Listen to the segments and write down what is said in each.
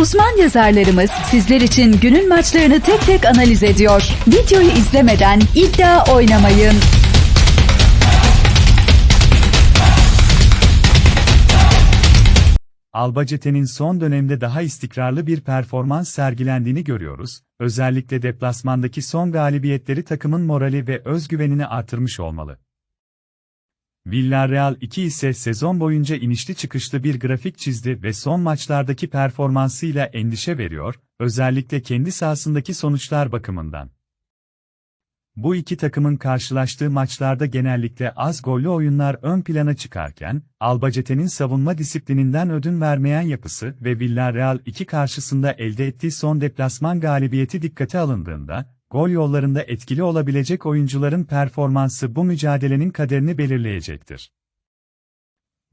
Uzman yazarlarımız sizler için günün maçlarını tek tek analiz ediyor. Videoyu izlemeden iddia oynamayın. Albacete'nin son dönemde daha istikrarlı bir performans sergilendiğini görüyoruz, özellikle deplasmandaki son galibiyetleri takımın morali ve özgüvenini artırmış olmalı. Villarreal 2 ise sezon boyunca inişli çıkışlı bir grafik çizdi ve son maçlardaki performansıyla endişe veriyor, özellikle kendi sahasındaki sonuçlar bakımından. Bu iki takımın karşılaştığı maçlarda genellikle az gollü oyunlar ön plana çıkarken, Albacete'nin savunma disiplininden ödün vermeyen yapısı ve Villarreal 2 karşısında elde ettiği son deplasman galibiyeti dikkate alındığında, gol yollarında etkili olabilecek oyuncuların performansı bu mücadelenin kaderini belirleyecektir.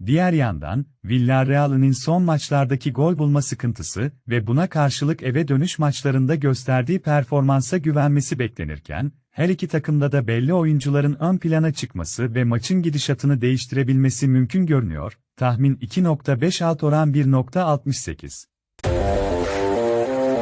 Diğer yandan, Villarreal'ın son maçlardaki gol bulma sıkıntısı ve buna karşılık eve dönüş maçlarında gösterdiği performansa güvenmesi beklenirken, her iki takımda da belli oyuncuların ön plana çıkması ve maçın gidişatını değiştirebilmesi mümkün görünüyor. Tahmin 2.5 alt oran 1.68.